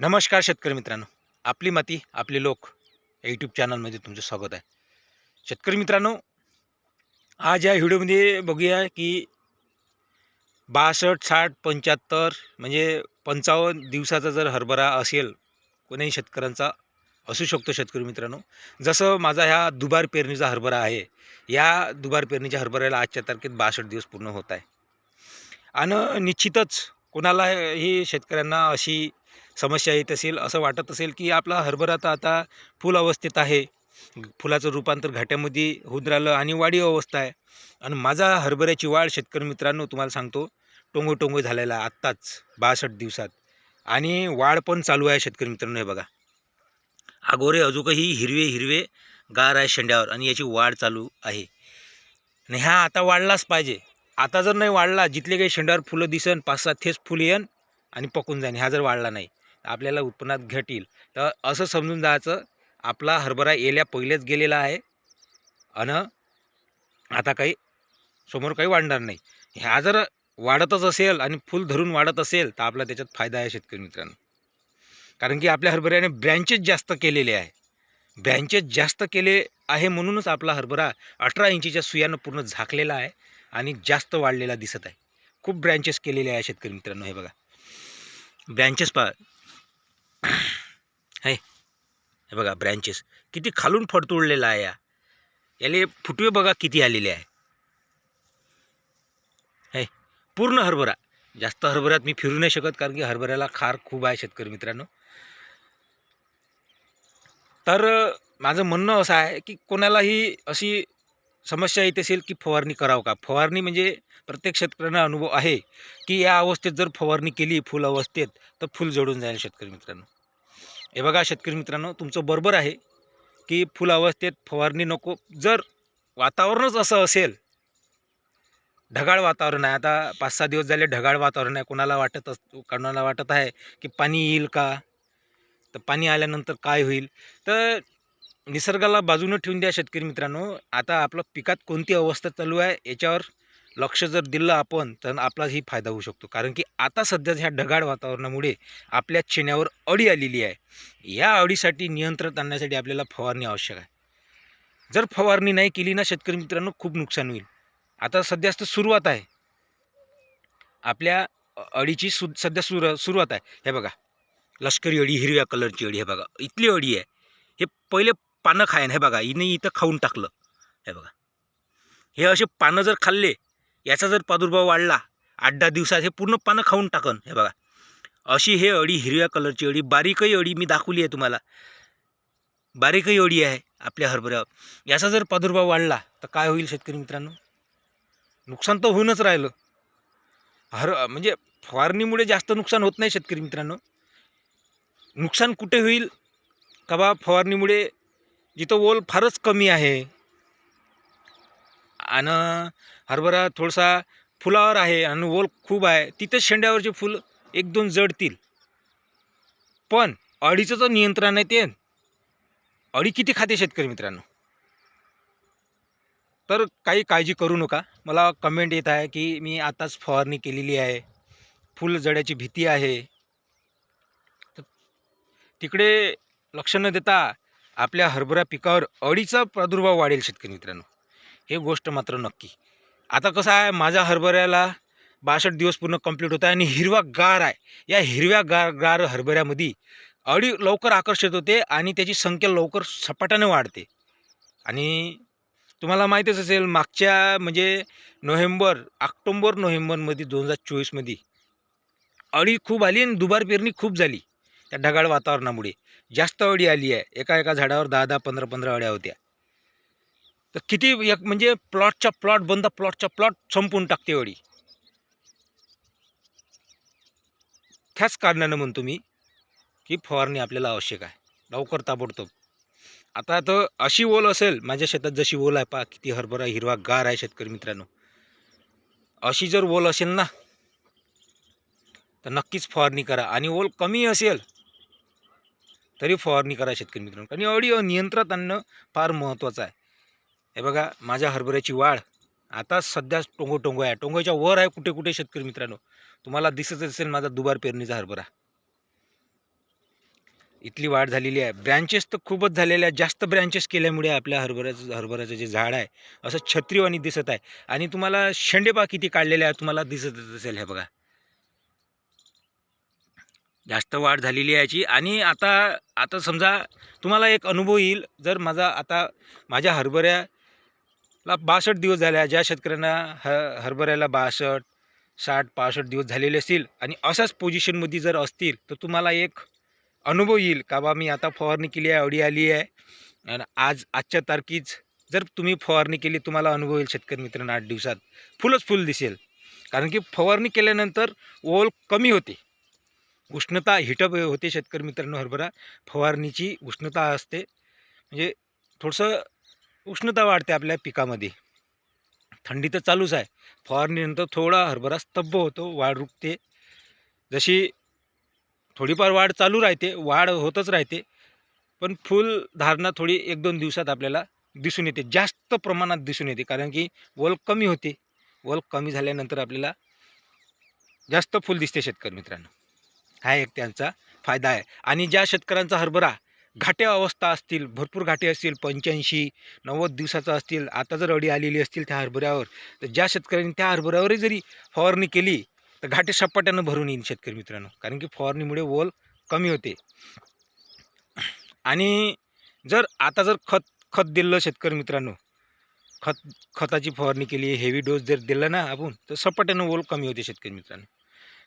नमस्कार शेतकरी मित्रांनो. आपली माती आपले लोक या यूट्यूब चॅनलमध्ये तुमचं स्वागत आहे. शेतकरी मित्रांनो आज या व्हिडिओमध्ये बघूया की बासष्ट साठ पंच्याहत्तर म्हणजे पंचावन्न दिवसाचा जर हरभरा असेल कोणीही शेतकऱ्यांचा असू शकतो शेतकरी मित्रांनो. जसं माझा ह्या दुबार पेरणीचा हरभरा आहे या दुबार पेरणीच्या हरभऱ्याला आजच्या तारखेत बासष्ट दिवस पूर्ण होत आहे. आणि निश्चितच कोणालाही शेतकऱ्यांना अशी समस्या येत असेल असं वाटत असेल की आपला हरभरा तर आता फुल अवस्थेत आहे. फुलाचं रूपांतर घाट्यामध्ये होऊन राहिलं आणि वाढी अवस्था आहे. आणि माझा हरभऱ्याची वाढ शेतकरी मित्रांनो तुम्हाला सांगतो टोंगो टोंगो झालेला आहे आत्ताच बासष्ट दिवसात. आणि वाढ पण चालू आहे शेतकरी मित्रांनो हे बघा. आगोरे अजूकही हिरवे हिरवे गार आहे शेंड्यावर आणि याची वाढ चालू आहे. आणि ह्या आता वाढलाच पाहिजे. आता जर नाही वाढला जिथले काही शेंड्यावर फुलं दिसन पाच सात थेच फुलं येन आणि पकून जाईन ह्या जर वाढला नाही तर आपल्याला उत्पन्नात घटील तर असं समजून जायचं आपला हरभरा येल्या पहिलेच गेलेला आहे. आणि आता काही समोर काही वाढणार नाही. ह्या जर वाढतच असेल आणि फुल धरून वाढत असेल तर आपला त्याच्यात फायदा आहे शेतकरी मित्रांनो. कारण की आपल्या हरभऱ्याने ब्रँचेस जास्त केलेले आहे. ब्रँचेस जास्त केले आहे म्हणूनच आपला हरभरा अठरा इंचीच्या सुयानं पूर्ण झाकलेला आहे आणि जास्त वाढलेला दिसत आहे. खूप ब्रँचेस केलेले आहे शेतकरी मित्रांनो हे बघा. ब्रँचेस पा हे. हे बघा ब्रँचेस किती खालून फडतुळलेला आहे या. याले फुटवे बघा किती आलेले आहे. हे. पूर्ण हरभरा. जास्त हरभऱ्यात मी फिरू नाही शकत कारण की हरभऱ्याला खार खूप आहे शेतकरी मित्रांनो. तर माझं म्हणणं असं आहे की कोणालाही अशी समस्या येत असेल की फवारणी करावं का? फवारणी म्हणजे प्रत्येक शेतकऱ्यांना अनुभव आहे की या अवस्थेत जर फवारणी केली फुल अवस्थेत तर फुल जडून जाईल शेतकरी मित्रांनो. हे बघा शेतकरी मित्रांनो तुमचं बरोबर आहे की फुल अवस्थेत फवारणी नको. जर वातावरणच असं असेल ढगाळ वातावरण आहे. आता पाच सहा दिवस झाले ढगाळ वातावरण आहे. कोणाला वाटत अस कोणाला वाटत आहे की पाणी येईल का? तर पाणी आल्यानंतर काय होईल? तर निसर्गाला बाजूनं ठेवून द्या शेतकरी मित्रांनो. आता आपलं पिकात कोणती अवस्था चालू आहे याच्यावर लक्ष जर दिलं आपण तर आपलाही फायदा होऊ शकतो. कारण की आता सध्या ह्या ढगाळ वातावरणामुळे आपल्या चेण्यावर अडी आलेली आहे. या अडीसाठी नियंत्रण आणण्यासाठी आपल्याला फवारणी आवश्यक आहे. जर फवारणी नाही केली ना शेतकरी मित्रांनो खूप नुकसान होईल. आता सध्या तर सुरुवात आहे. आपल्या अडीची सु सध्या सुर सुरुवात आहे. हे बघा लष्करी अडी हिरव्या कलरची अडी हे बघा इथली अडी आहे. हे पहिले पानं खायन. हे बघा हिने इथं खाऊन टाकलं. हे बघा. हे असे पानं जर खाल्ले याचा जर प्रादुर्भाव वाढला आठ दहा दिवसात हे पूर्ण पानं खाऊन टाकन. हे बघा. अशी हे अळी हिरव्या कलरची अळी बारीकही अळी मी दाखवली आहे तुम्हाला. बारीकही अडी आहे आपल्या हरभऱ्यावर. याचा जर प्रादुर्भाव वाढला तर काय होईल शेतकरी मित्रांनो? नुकसान तर होऊनच राहिलं. हर म्हणजे फवारणीमुळे जास्त नुकसान होत नाही शेतकरी मित्रांनो. नुकसान कुठे होईल? का बा फवारणीमुळे जिथं ओल फारच कमी आहे. आणि हरभरा थोडासा फुलावर आहे आणि ओल खूप आहे. तिथेच शेंड्यावरचे फुल एक दोन जडतील. पण अडीचं तर नियंत्रण आहे ते. अडी किती खाते शेतकरी मित्रांनो? तर काही काळजी करू नका. मला कमेंट येत आहे की मी आताच फवारणी केलेली आहे. फुल जड्याची भीती आहे. तर तिकडे लक्ष न देता आपल्या हरभरा पिकावर अळीचा प्रादुर्भाव वाढेल शेतकरी मित्रांनो. हे गोष्ट मात्र नक्की. आता कसं आहे माझ्या हरभऱ्याला बासष्ट दिवस पूर्ण कंप्लीट होत आहे आणि हिरवा गार आहे. या हिरव्या गार गार हरभऱ्यामध्ये अळी लवकर आकर्षित होते आणि त्याची संख्या लवकर सपाट्याने वाढते. आणि तुम्हाला माहीतच असेल मागच्या म्हणजे नोव्हेंबर ऑक्टोंबर नोव्हेंबरमध्ये दोन हजार चोवीसमध्ये अळी खूप आली आणि दुबार पेरणी खूप झाली. त्या ढगाळ वातावरणामुळे. जास्त अळी आली आहे. एका एका झाडावर दहा दहा पंधरा पंधरा अळ्या होत्या. तर किती एक म्हणजे प्लॉटच्या प्लॉट बंद प्लॉटच्या प्लॉट संपून टाकते अळी. त्याच कारणानं म्हणतो मी की फवारणी आपल्याला आवश्यक आहे. लवकर ताबडतोब. आता तर अशी ओल असेल माझ्या शेतात जशी ओल आहे पहा किती हरभरा हिरवा गार आहे शेतकरी मित्रांनो. अशी जर ओल असेल ना तर नक्कीच फवारणी करा. आणि ओल कमी असेल तरी फवारणी करा शेतकरी मित्रांनो. आणि अडी नियंत्रणात आणणं फार महत्त्वाचं आहे. हे बघा माझ्या हरभऱ्याची वाढ आता सध्या टोंगो टोंगो आहे. टोंगोच्या वर आहे कुठे कुठे शेतकरी मित्रांनो. तुम्हाला दिसत असेल माझा दुबार पेरणीचा हरभरा. इथली वाढ झालेली आहे. ब्रँचेस तर खूपच झालेल्या आहेत. जास्त ब्रँचेस केल्यामुळे आपल्या हरभऱ्याचं हरभऱ्याचं जे झाड आहे असं छत्रीवाणी दिसत आहे. आणि तुम्हाला शेंडेपा किती काढलेल्या आहे तुम्हाला दिसत असेल हे बघा. जास्त वाढ झालेली आहे याची. आणि आता आता समजा तुम्हाला एक अनुभव येईल. जर माझा आता माझ्या हरभऱ्याला बासष्ट दिवस झाले आहे. ज्या शेतकऱ्यांना ह हरभऱ्याला बासष्ट साठ पासष्ट दिवस झालेले असतील आणि अशाच पोझिशनमध्ये जर असतील तर तुम्हाला एक अनुभव येईल. का बा मी आता फवारणी केली आहे अडी आली आहे. आणि आज आजच्या तारखीच जर तुम्ही फवारणी केली तुम्हाला अनुभव येईल शेतकरी मित्रांनो आठ दिवसात. फुलच फुल दिसेल. कारण की फवारणी केल्यानंतर ओल कमी होते. उष्णता हिटअप होते शेतकरी मित्रांनो हरभरा. फवारणीची उष्णता असते. म्हणजे थोडंसं उष्णता वाढते आपल्या पिकामध्ये. थंडी तर चालूच आहे. फवारणीनंतर थोडा हरभरा स्तब्ध होतो वाढ रुकते. जशी थोडीफार वाढ चालू राहते वाढ होतच राहते. पण फुल धारणा थोडी एक दोन दिवसात आपल्याला दिसून येते. जास्त प्रमाणात दिसून येते. कारण की वल कमी होते. वल कमी झाल्यानंतर आपल्याला जास्त फुल दिसते शेतकरी मित्रांनो. हा एक त्यांचा फायदा आहे. आणि ज्या शेतकऱ्यांचा हरभरा घाटे अवस्था असतील भरपूर घाटे असतील पंच्याऐंशी नव्वद दिवसाचा असतील आता जर अडी आलेली असतील त्या हरभऱ्यावर तर ज्या शेतकऱ्यांनी त्या हरभऱ्यावरही जरी फवारणी केली तर घाटे सपाट्यानं भरून येईल शेतकरी मित्रांनो. कारण की फवारणीमुळे ओल कमी होते. आणि जर आता जर खत खत दिलं शेतकरी मित्रांनो खत खताची फवारणी केली हेवी डोस जर दिला ना आपण तर सपाट्यानं ओल कमी होते शेतकरी मित्रांनो.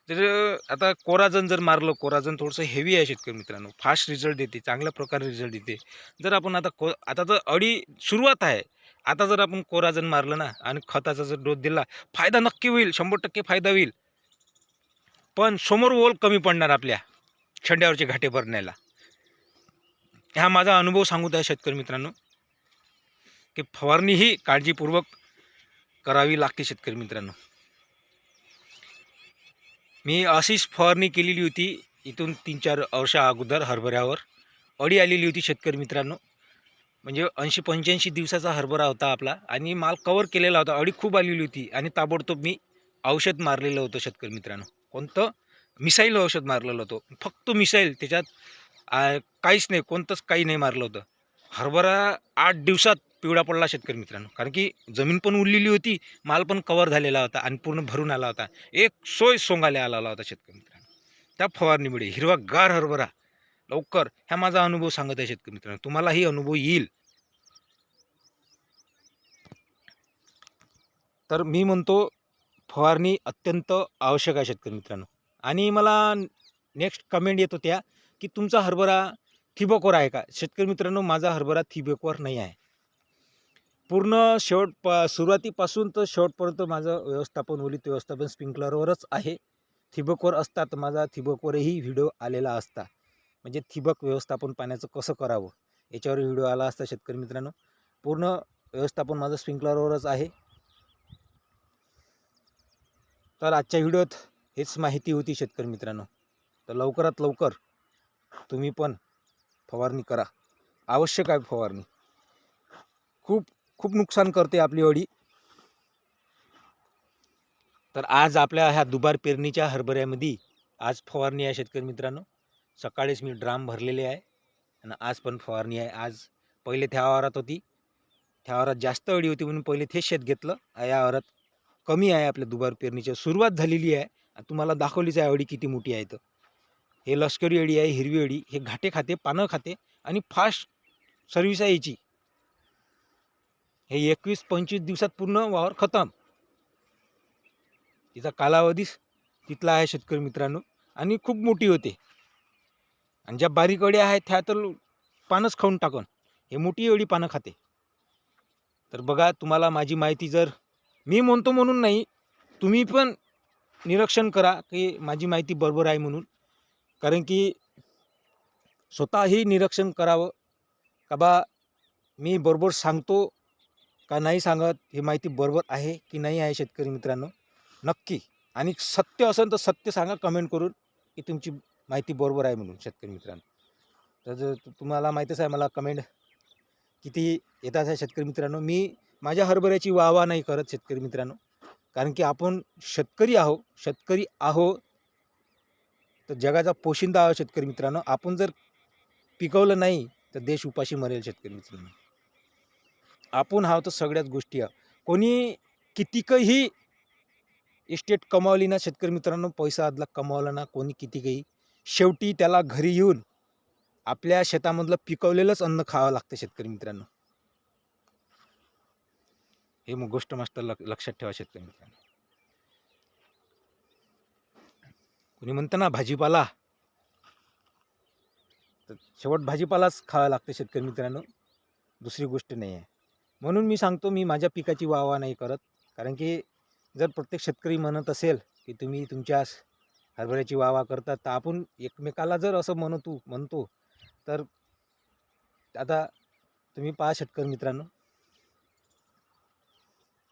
तर आता कोराजन जर मारलं कोराजन थोडंसं हेवी आहे शेतकरी मित्रांनो. फास्ट रिझल्ट देते चांगल्या प्रकारे रिझल्ट देते. जर आपण आता को आता तर अडी सुरुवात आहे. आता जर आपण कोराजन मारलं ना आणि खताचा जर डोस दिला फायदा नक्की होईल शंभर टक्के फायदा होईल. पण समोर ओल कमी पडणार आपल्या छंड्यावरचे घाटे भरण्याला. हा माझा अनुभव सांगत आहे शेतकरी मित्रांनो की फवारणी ही काळजीपूर्वक करावी लागते शेतकरी मित्रांनो. मी अशीच फवारणी केलेली होती इथून तीन चार वर्षा अगोदर हरभऱ्यावर. अडी आलेली होती शेतकरी मित्रांनो. म्हणजे ऐंशी पंच्याऐंशी दिवसाचा हरभरा होता आपला आणि माल कवर केलेला होता. अडी खूप आलेली होती आणि ताबडतोब मी औषध मारलेलं होतं शेतकरी मित्रांनो. कोणतं? मिसाईल औषध मारलेलं होतं. फक्त मिसाईल. त्याच्यात काहीच नाही. कोणतंच काही नाही मारलं होतं. हरभरा आठ दिवसात पिवळा पडला शेतकरी मित्रांनो. कारण की जमीन पण उरलेली होती माल पण कवर झालेला होता आणि पूर्ण भरून आला होता. एक सोय सोंगाले आला होता शेतकरी मित्रांनो. त्या फवारणीमुळे हिरवा गार हरभरा. लवकर ह्या माझा अनुभव सांगत आहे शेतकरी मित्रांनो. तुम्हालाही अनुभव येईल. तर मी म्हणतो फवारणी अत्यंत आवश्यक आहे शेतकरी मित्रांनो. आणि मला नेक्स्ट कमेंट येत होत्या की तुमचा हरभरा थिबकवर आहे का? शेतकरी मित्रांनो माझा हरभरा थिबकवर नाही आहे. पूर्ण शेवट प सुरुवातीपासून तर शेवटपर्यंत माझं व्यवस्थापन ओलीत व्यवस्थापन स्प्रिंकलरवरच आहे. थिबकवर असतात माझा थिबकवरही व्हिडिओ आलेला असता. म्हणजे थिबक व्यवस्थापन पाण्याचं कसं करावं? याच्यावर व्हिडिओ आला असता शेतकरी मित्रांनो. पूर्ण व्यवस्थापन माझं स्प्रिंकलरवरच आहे. तर आजच्या व्हिडिओत हेच माहिती होती शेतकरी मित्रांनो. तर लवकरात लवकर तुम्ही पण फवारणी करा. आवश्यक आहे फवारणी. खूप खूप नुकसान करते आपली अडी. तर आज आपल्या ह्या दुबार पेरणीच्या हरभऱ्यामध्ये आज फवारणी आहे शेतकरी मित्रांनो. सकाळीच मी ड्राम भरलेले आहे आणि आज पण फवारणी आहे. आज पहिले त्या आवारात होती. त्या आवारात जास्त अडी होती म्हणून पहिले ते शेत घेतलं. या आवारात कमी आहे आपल्या दुबार पेरणीची. सुरुवात झालेली आहे तुम्हाला दाखवलीच आहे अडी किती मोठी आहे तर. हे लष्करी अडी आहे हिरवी अडी. हे घाटे खाते पानं खाते आणि फास्ट सर्विस आहे याची. हे एकवीस पंचवीस दिवसात पूर्ण वावर खतम. तिचा कालावधीच तिथला आहे शेतकरी मित्रांनो. आणि खूप मोठी होते. आणि ज्या बारीक अड्या आहेत त्या तर पानच खाऊन टाकून. हे मोठी एवढी पानं खाते. तर बघा तुम्हाला माझी माहिती जर मी म्हणतो म्हणून नाही तुम्ही पण निरीक्षण करा की माझी माहिती बरोबर आहे म्हणून. कारण की स्वतःही निरीक्षण करावं. का बा मी बरोबर सांगतो का नाही सांगत ही माहिती बरोबर आहे की नाही आहे शेतकरी मित्रांनो? नक्की. आणि सत्य असेल तर सत्य सांगा कमेंट करून की तुमची माहिती बरोबर आहे म्हणून शेतकरी मित्रांनो. तर जर तुम्हाला माहीतच आहे मला कमेंट किती येतात आहे शेतकरी मित्रांनो. मी माझ्या हरभऱ्याची वाहवा नाही करत शेतकरी मित्रांनो. कारण की आपण शेतकरी आहो शेतकरी आहो तर जगाचा पोशिंदा आहो शेतकरी मित्रांनो. आपण जर पिकवलं नाही तर देश उपाशी मरेल शेतकरी मित्रांनो. आपण हा तर सगळ्याच गोष्टी. कोणी कितीकही इस्टेट कमावली ना शेतकरी मित्रांनो पैसा आदला कमावला ना कोणी कितीकही शेवटी त्याला घरी येऊन आपल्या शेतामधलं पिकवलेलंच अन्न खावं लागतं शेतकरी मित्रांनो. हे मग गोष्ट मास्टर लक- लक्षात ठेवा शेतकरी मित्रांनो. कोणी म्हणतं ना भाजीपाला. तर शेवट भाजीपालाच खावा लागतं शेतकरी मित्रांनो. दुसरी गोष्ट नाही आहे म्हणून मी सांगतो मी माझ्या पिकाची वाहवा नाही करत. कारण की जर प्रत्येक शेतकरी म्हणत असेल की तुम्ही तुमच्या हरभऱ्याची वाहवा करतात तर आपण एकमेकाला जर असं म्हणतो म्हणतो तर आता तुम्ही पहा शेतकरी मित्रांनो.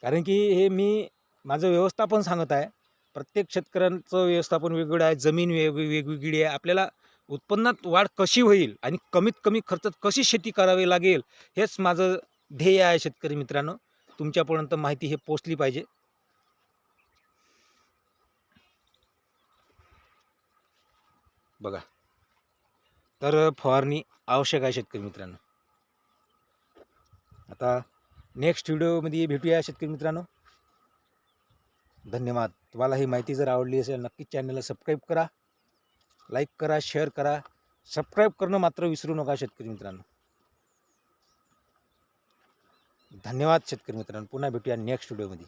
कारण की हे मी माझं व्यवस्थापन सांगत आहे. प्रत्येक शेतकऱ्यांचं व्यवस्थापन वेगवेगळं आहे. जमीन वेग वेगवेगळी आहे. आपल्याला उत्पन्नात वाढ कशी होईल आणि कमीत कमी खर्चात कशी शेती करावी लागेल हेच माझं ध्येय आहे शेतकरी मित्रांनो. तुमच्यापर्यंत माहिती हे पोचली पाहिजे. बघा. तर फवारणी आवश्यक आहे शेतकरी मित्रांनो. आता नेक्स्ट व्हिडिओमध्ये भेटूया शेतकरी मित्रांनो. धन्यवाद. तुम्हाला ही माहिती जर आवडली असेल नक्कीच चॅनलला सबस्क्राईब करा. लाईक करा शेअर करा. सबस्क्राईब करणं मात्र विसरू नका शेतकरी मित्रांनो. धन्यवाद शेतकरी मित्रांनो. पुन्हा भेटूया नेक्स्ट व्हिडिओमध्ये